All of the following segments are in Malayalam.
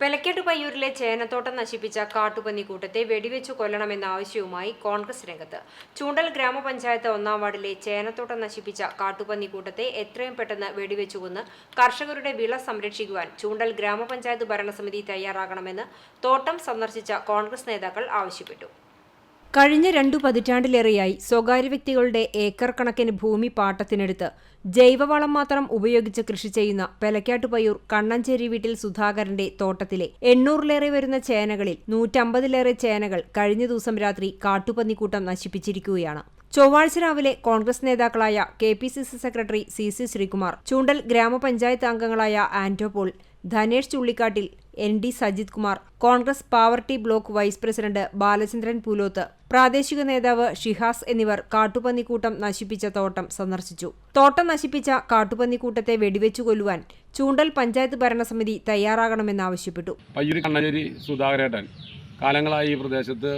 പെലക്കേട്ട് പയ്യൂരിലെ ചേനത്തോട്ടം നശിപ്പിച്ച കാട്ടുപന്നി കൂട്ടത്തെ വെടിവെച്ചു കൊല്ലണമെന്ന ആവശ്യവുമായി കോൺഗ്രസ് രംഗത്ത്. ചൂണ്ടൽ ഗ്രാമപഞ്ചായത്ത് ഒന്നാം വാർഡിലെ ചേനത്തോട്ടം നശിപ്പിച്ച കാട്ടുപന്നി കൂട്ടത്തെ എത്രയും പെട്ടെന്ന് വെടിവെച്ചു കൊന്ന് കർഷകരുടെ വിള സംരക്ഷിക്കുവാൻ ചൂണ്ടൽ ഗ്രാമപഞ്ചായത്ത് ഭരണസമിതി തയ്യാറാകണമെന്ന് തോട്ടം സന്ദർശിച്ച കോൺഗ്രസ് നേതാക്കൾ ആവശ്യപ്പെട്ടു. കഴിഞ്ഞ രണ്ടു പതിറ്റാണ്ടിലേറെയായി സ്വകാര്യ വ്യക്തികളുടെ ഏക്കർ കണക്കിന് ഭൂമി പാട്ടത്തിനെടുത്ത് ജൈവവളം മാത്രം ഉപയോഗിച്ച് കൃഷി ചെയ്യുന്ന പെലക്കാട്ടുപയ്യൂർ കണ്ണഞ്ചേരി വീട്ടിൽ സുധാകരന്റെ തോട്ടത്തിലെ എണ്ണൂറിലേറെ വരുന്ന ചേനകളിൽ നൂറ്റമ്പതിലേറെ ചേനകൾ കഴിഞ്ഞ ദിവസം രാത്രി കാട്ടുപന്നിക്കൂട്ടം നശിപ്പിച്ചിരിക്കുകയാണ്. ചൊവ്വാഴ്ച രാവിലെ കോൺഗ്രസ് നേതാക്കളായ K P C C secretary C C Sreekumar Choondal grama panchayat അംഗങ്ങളായ Anto Paul Dhanesh Chullikkattil N D Sajith Kumar Congress Pavaratty block vice president Balachandran Poolothu പ്രാദേശിക നേതാവ് ഷിഹാസ് എന്നിവർ കാട്ടുപന്നിക്കൂട്ടം നശിപ്പിച്ച തോട്ടം സന്ദർശിച്ചു. തോട്ടം നശിപ്പിച്ച കാട്ടുപന്നിക്കൂട്ടത്തെ വെടിവെച്ചു കൊല്ലുവാൻ ചൂണ്ടൽ പഞ്ചായത്ത് ഭരണസമിതി തയ്യാറാകണമെന്നാവശ്യപ്പെട്ടു. സുധാകരേട്ടൻ കാലങ്ങളായി ഈ പ്രദേശത്ത്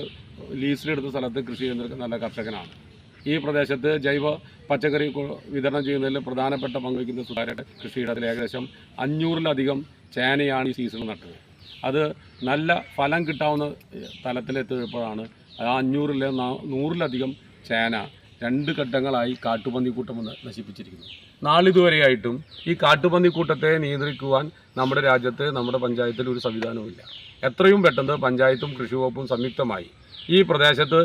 ലീസിലെടുത്ത സ്ഥലത്ത് കൃഷി ചെയ്യുന്ന നല്ല കർഷകനാണ്. ഈ പ്രദേശത്ത് ജൈവ പച്ചക്കറി വിതരണം ചെയ്യുന്നതിൽ പ്രധാനപ്പെട്ട പങ്കുവയ്ക്കുന്ന സുതാര്യയുടെ കൃഷിയിടത്തിൽ ഏകദേശം അഞ്ഞൂറിലധികം ചേനയാണ് ഈ സീസണിൽ നട്ടത്. അത് നല്ല ഫലം കിട്ടാവുന്ന തലത്തിലെത്തിയപ്പോഴാണ് ആ അഞ്ഞൂറിൽ നൂറിലധികം ചേന രണ്ട് ഘട്ടങ്ങളായി കാട്ടുപന്നിക്കൂട്ടം നശിപ്പിച്ചിരിക്കുന്നു. നാളിതുവരെയായിട്ടും ഈ കാട്ടുപന്നിക്കൂട്ടത്തെ നിയന്ത്രിക്കുവാൻ നമ്മുടെ രാജ്യത്ത് നമ്മുടെ പഞ്ചായത്തിൽ ഒരു സംവിധാനവുമില്ല. എത്രയും പെട്ടെന്ന് പഞ്ചായത്തും കൃഷി വകുപ്പും സംയുക്തമായി ഈ പ്രദേശത്ത്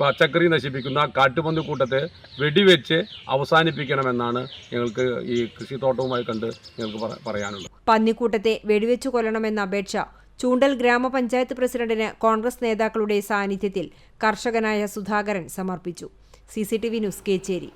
പച്ചക്കറി നശിപ്പിക്കുന്ന കാട്ടുപന്നിക്കൂട്ടത്തെ വെടിവെച്ച് അവസാനിപ്പിക്കണമെന്നാണ് ഞങ്ങൾക്ക് ഈ കൃഷിത്തോട്ടവുമായി കണ്ട് ഞങ്ങൾക്ക് പറ- പറയാനുള്ളത്. പന്നിക്കൂട്ടത്തെ വെടിവെച്ച് കൊല്ലണമെന്ന അപേക്ഷ ചൂണ്ടൽ ഗ്രാമപഞ്ചായത്ത് പ്രസിഡന്റിന് കോൺഗ്രസ് നേതാക്കളുടെ സാന്നിധ്യത്തിൽ കർഷകനായ സുധാകരൻ സമർപ്പിച്ചു. C news Kechery.